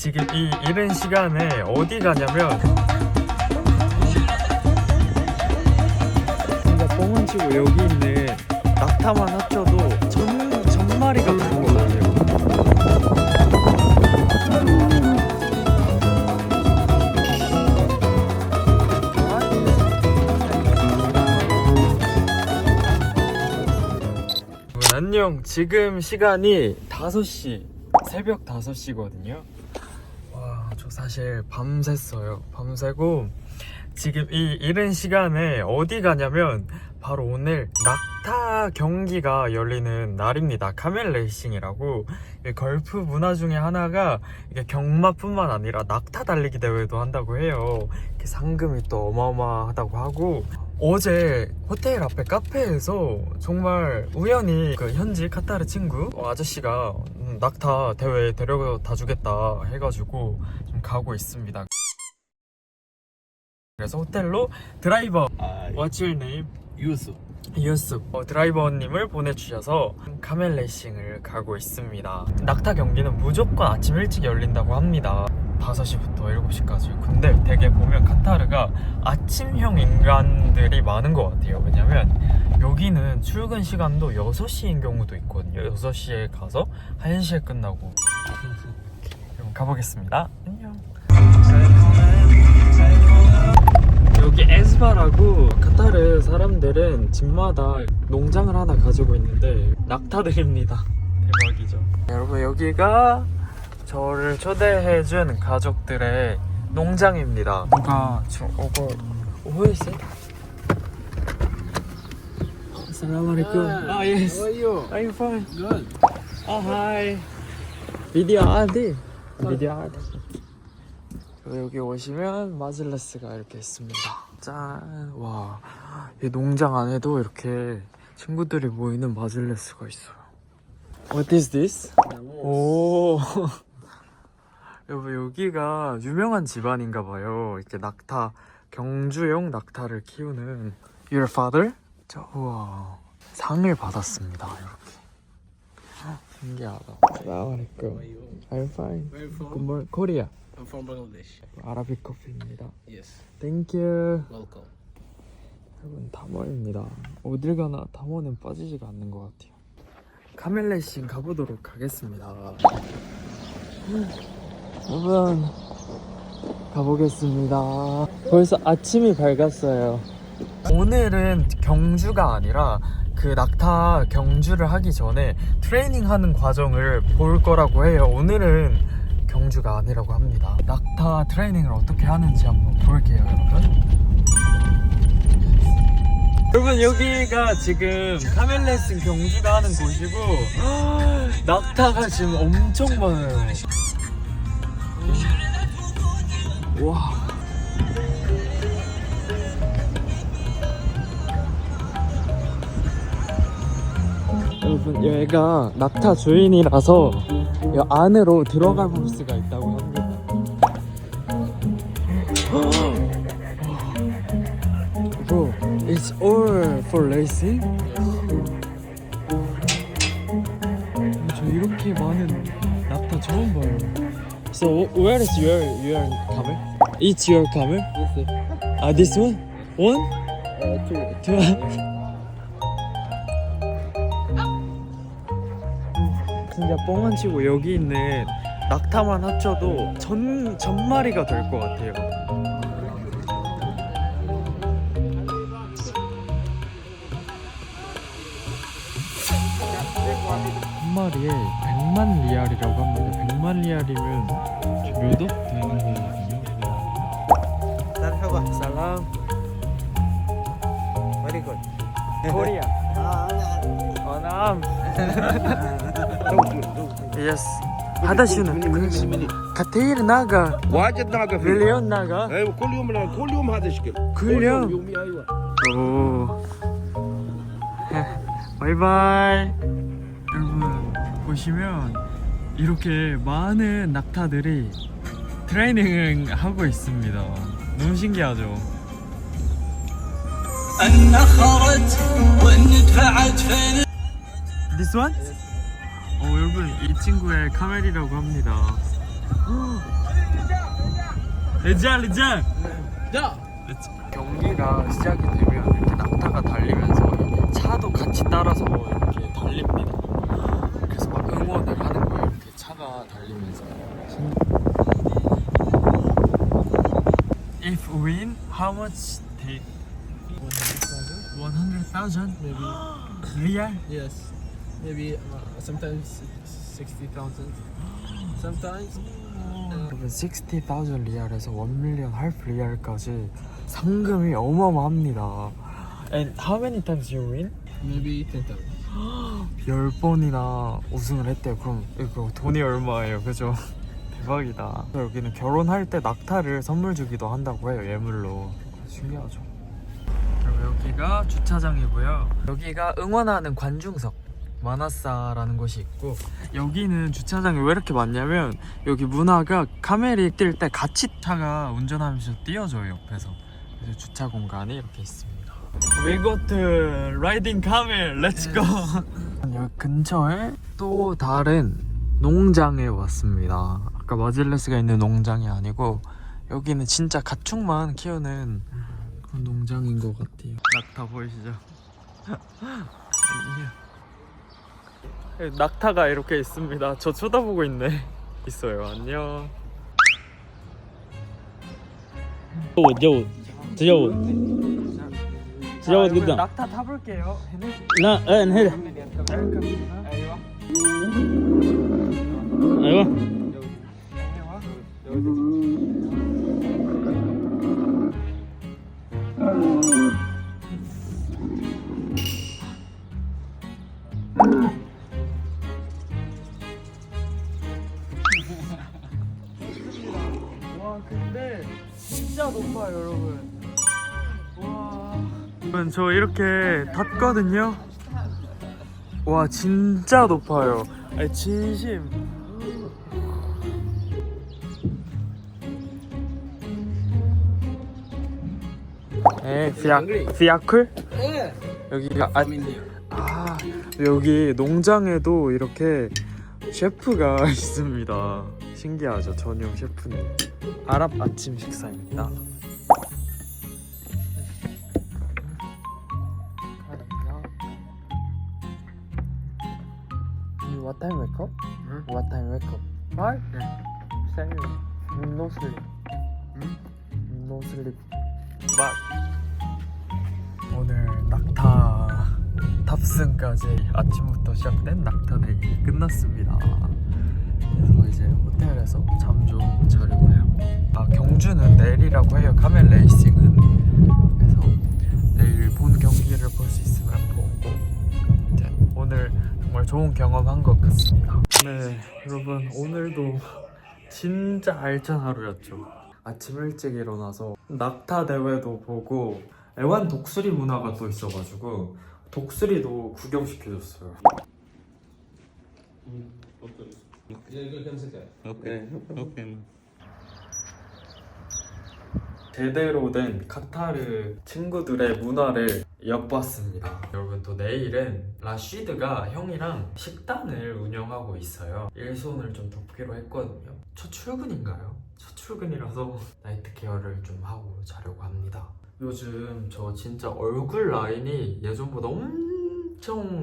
지금 이 이른 시간에 어디 가냐면 진짜 뻥은 치고 여기 있는 낙타만 합쳐도 전, 전 마리가 되는 것 같아요. 안녕. 지금 시간이 5시 새벽 5시거든요. 와, 저 사실 밤샜어요. 밤새고 지금 이 이른 시간에 어디 가냐면 바로 오늘 낙타 경기가 열리는 날입니다. 카멜 레이싱이라고 이 걸프 문화 중에 하나가 이게 경마뿐만 아니라 낙타 달리기 대회도 한다고 해요. 이렇게 상금이 또 어마어마하다고 하고 어제 호텔 앞에 카페에서 정말 우연히 그 현지 카타르 친구 어, 아저씨가 음, 낙타 대회 데려다 주겠다 해가지고 좀 가고 있습니다. 그래서 호텔로 드라이버 아, What's your name? 유수. 유스 어, 드라이버님을 보내주셔서 카멜 레이싱을 가고 있습니다. 낙타 경기는 무조건 아침 일찍 열린다고 합니다. 5시부터 7시까지. 근데 되게 보면 카타르가 아침형 인간들이 많은 것 같아요. 왜냐면 여기는 출근 시간도 6시인 경우도 있거든요. 6시에 가서 1시에 끝나고. 그럼 가보겠습니다. 여기 에스바라고 카타르 사람들은 집마다 농장을 하나 가지고 있는데 낙타들입니다. 대박이죠. 여러분 여기가 저를 초대해준 가족들의 농장입니다. 누가 저 오고 오해했어? 살라마리쿰. 아 예스. How are you? I'm fine. Good. 아 하이. 비디오 아디. 비디오 아디. 여기 오시면 마질레스가 이렇게 있습니다. 짠. 와. 이 농장 안에도 이렇게 친구들이 모이는 마질레스가 있어요. What is this? 오. 여러분 여기가 유명한 집안인가 봐요. 이렇게 낙타 경주용 낙타를 키우는 Your father? 저 우와 상을 받았습니다. 이렇게 헉, 신기하다. 사와리kum. I'm fine. Good morning. Korea. I'm from Bangladesh. 아라빅 커피입니다. Yes. Thank you. Welcome. 여러분 담원입니다. 어딜 가나 담원은 빠지지가 않는 것 같아요. 카멜레이싱 가보도록 하겠습니다. 여러분 가보겠습니다. 벌써 아침이 밝았어요. 오늘은 경주가 아니라 그 낙타 경주를 하기 전에 트레이닝 하는 과정을 볼 거라고 해요. 오늘은 경주가 아니라고 합니다. 낙타 트레이닝을 어떻게 하는지 한번 볼게요, 여러분. 여러분 여기가 지금 카멜레슨 경주가 하는 곳이고 낙타가 지금 엄청 많아요. 와. 여러분 얘가 낙타 주인이라서 이 안으로 들어가 볼수 for racing? 저 이렇게 많은 낙타 처음 봐요. So where is your your camel? It's your camel? Yes. Ah, this one? One? Uh, two. Two? 진짜 뻥안 치고 여기 있는 낙타만 합쳐도 전, 전 마리가 될 것 같아요. 한 마리에 100만 리알이라고 합니다. 100만 리알이면 몇 억? 되는 거거든요. 살하고 살람. Very good. 아, 남. Yes. 하다시는 가테일 나가 와젯 나가 릴리온 나가 에이 콜리움 나 콜리움 하다시게 콜리움 오 바이바이 보시면 이렇게 많은 낙타들이 트레이닝을 하고 있습니다. 너무 신기하죠? This one? 어, 여러분 이 친구의 카멜이라고 합니다. 레자 레자 자 경기가 시작이 되면 이렇게 낙타가 달리면서 차도 같이 따라서 이렇게 달립니다. 차가 달리면서. If win, how much take? 100,000 Maybe. real? Yes. Maybe uh, sometimes 60,000. Sometimes. 여러분 60,000 리알에서 1밀리언 할프 리알까지 상금이 어마어마합니다. And how many times you win? Maybe 10,000. 10번이나 우승을 했대요. 그럼 이거 돈이 얼마예요? 그죠? 대박이다. 여기는 결혼할 때 낙타를 선물 주기도 한다고 해요. 예물로. 신기하죠. 그리고 여기가 주차장이고요. 여기가 응원하는 관중석. 마나사라는 곳이 있고 여기는 주차장이 왜 이렇게 많냐면 여기 문화가 카멜이 뛸 때 같이 차가 운전하면서 띄워줘요 옆에서 그래서 주차 공간이 이렇게 있습니다 We go to riding camel. Let's go. 여기 근처에 또 다른 농장에 왔습니다. 아까 마질레스가 있는 농장이 아니고 여기는 진짜 가축만 키우는 그런 농장인 것 같아요. 낙타 보이시죠? 낙타가 이렇게 있습니다. 저 쳐다보고 있네. 있어요. 안녕. 요, 요, 요. تجود قدام 낙타 타볼게요. لا ايه انهدى ايوه 와 근데 진짜 높아요 여러분. 와. 여러분 저 이렇게 탔거든요. 와 진짜 높아요. 아니 진심. 에 피아클 Yeah. 여기가 아, here. 아 여기 농장에도 이렇게 셰프가 있습니다. 신기하죠 전용 셰프님. 아랍 아침 식사입니다. What time wake up? What time wake up? Five? Seven. No sleep. No sleep. But 오늘 낙타 탑승까지 아침부터 시작된 낙타 데이 끝났습니다. 그래서 이제 호텔에서 잠 좀 자려고요. 아 경주는 내일이라고 해요. 카멜 레이싱은. 좋은 경험한 것 같습니다. 네 여러분 오늘도 진짜 알찬 하루였죠. 아침 일찍 일어나서 낙타 대회도 보고 애완 독수리 문화가 또 있어가지고 독수리도 구경시켜줬어요. 음, 어떤... 야, 이거 검색해 네, 오케이. 오케이 제대로 된 카타르 친구들의 문화를 엿봤습니다. 여러분 또 내일은 라쉬드가 형이랑 식단을 운영하고 있어요. 일손을 좀 돕기로 했거든요. 첫 출근인가요? 첫 출근이라서 나이트 케어를 좀 하고 자려고 합니다. 요즘 저 진짜 얼굴 라인이 예전보다 엄청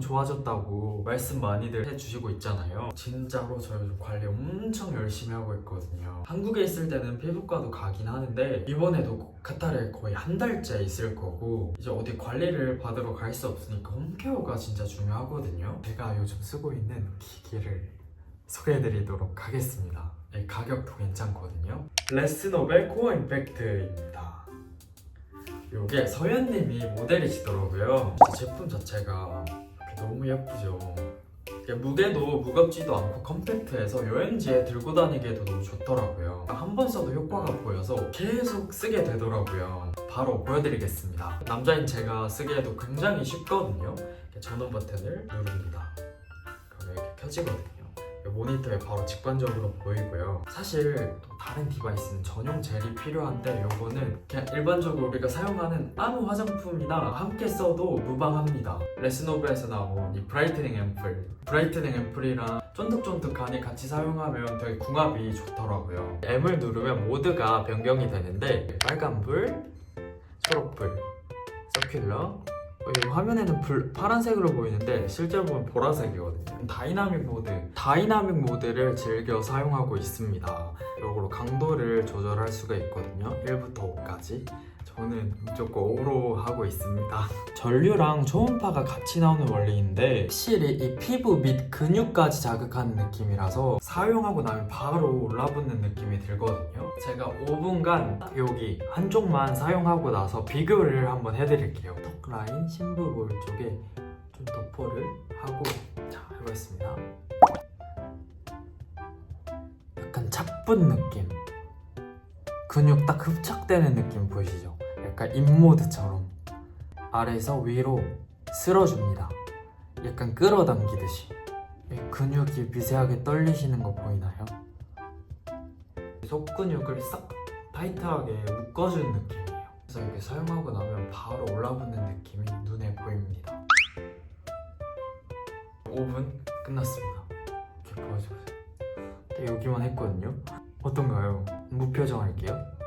좋아졌다고 말씀 많이들 해주시고 있잖아요. 진짜로 저 요즘 관리 엄청 열심히 하고 있거든요. 한국에 있을 때는 피부과도 가긴 하는데 이번에도 카타르에 거의 한 달째 있을 거고 이제 어디 관리를 받으러 갈 수 없으니까 홈케어가 진짜 중요하거든요. 제가 요즘 쓰고 있는 기기를 소개해드리도록 하겠습니다. 네, 가격도 괜찮거든요. 레스노벨 코어 임팩트 이게 서현님이 모델이시더라고요. 제품 자체가 너무 예쁘죠. 무게도 무겁지도 않고 컴팩트해서 여행지에 들고 다니기에도 너무 좋더라고요. 한 번 써도 효과가 보여서 계속 쓰게 되더라고요. 바로 보여드리겠습니다. 남자인 제가 쓰기에도 굉장히 쉽거든요. 전원 버튼을 누릅니다. 그러면 이렇게 켜지거든요. 모니터에 바로 직관적으로 보이고요. 사실 또 다른 디바이스는 전용 젤이 필요한데 요거는 그냥 일반적으로 우리가 사용하는 아무 화장품이나 함께 써도 무방합니다. 레스노브에서 나온 이 브라이트닝 앰플 브라이트닝 앰플이랑 쫀득쫀득하니 같이 사용하면 되게 궁합이 좋더라고요. M을 누르면 모드가 변경이 되는데 빨간불, 초록불, 서큘러 이 화면에는 불, 파란색으로 보이는데 실제로 보면 보라색이거든요. 다이나믹 모드, 다이나믹 모드를 즐겨 사용하고 있습니다. 이걸로 강도를 조절할 수가 있거든요. 1부터 5까지. 저는 무조건 5로 하고 있습니다. 전류랑 초음파가 같이 나오는 원리인데 확실히 이 피부 및 근육까지 자극하는 느낌이라서 사용하고 나면 바로 올라붙는 느낌이 들거든요. 제가 5분간 여기 한쪽만 사용하고 나서 비교를 한번 해드릴게요. 턱 라인, 심부 볼 쪽에 좀 도포를 하고 자 해보겠습니다. 약간 차분 느낌. 근육 딱 흡착되는 느낌 보이시죠? 약간 인모드처럼 아래에서 위로 쓸어줍니다. 약간 끌어당기듯이 이 근육이 미세하게 떨리시는 거 보이나요? 속근육을 싹 타이트하게 묶어주는 느낌이에요. 그래서 이렇게 사용하고 나면 바로 올라붙는 느낌이 눈에 보입니다. 5분 끝났습니다. 이렇게 보여주세요. 네, 여기만 했거든요. 어떤가요? 무표정 할게요.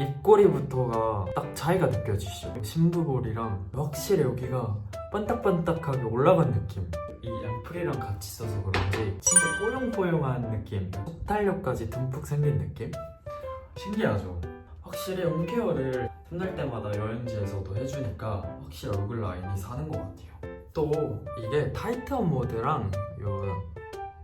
입꼬리부터가 딱 차이가 느껴지시죠? 심부볼이랑 확실히 여기가 반딱반딱하게 올라간 느낌. 이 앰플이랑 같이 써서 그런지 진짜 뽀용뽀용한 느낌. 속탄력까지 듬뿍 생긴 느낌? 신기하죠? 확실히 홈케어를 틈날 때마다 여행지에서도 해주니까 확실히 얼굴 라인이 사는 것 같아요. 또 이게 타이트한 모드랑 요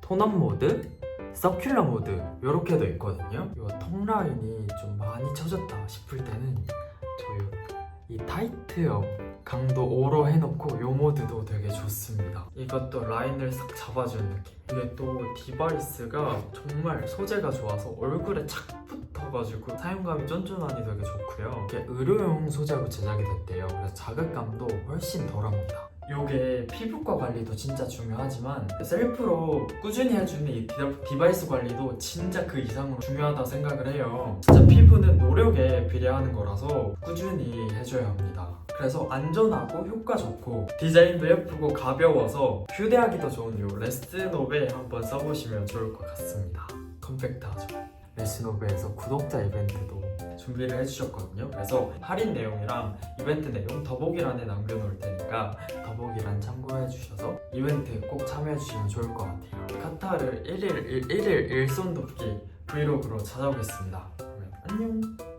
톤업 모드, 서큘러 모드 이렇게도 있거든요. 이턱 라인이 좀 많이 처졌다 싶을 때는 저희 이 타이트업 강도 5로 해놓고 이 모드도 되게 좋습니다. 이것도 라인을 싹 잡아주는 느낌. 이게 또 디바이스가 정말 소재가 좋아서 얼굴에 착 붙어가지고 사용감이 쫀쫀하니 되게 좋고요. 이게 의료용 소재로 제작이 됐대요. 그래서 자극감도 훨씬 덜합니다. 요게 피부과 관리도 진짜 중요하지만 셀프로 꾸준히 해주는 이 디- 디바이스 관리도 진짜 그 이상으로 중요하다 생각을 해요. 진짜 피부는 노력에 비례하는 거라서 꾸준히 해줘야 합니다. 그래서 안전하고 효과 좋고 디자인도 예쁘고 가벼워서 휴대하기도 좋은 요 레스노베 한번 써보시면 좋을 것 같습니다. 컴팩트하죠. 레스노베에서 구독자 이벤트도 준비를 해주셨거든요. 그래서 할인 내용이랑 이벤트 내용 더보기란에 남겨놓을 테니 까 더보기란 참고해 주셔서 이벤트 꼭 참여해 주시면 좋을 것 같아요. 카타르 1일 1일 일손 돕기 브이로그로 찾아오겠습니다. 그러면 안녕.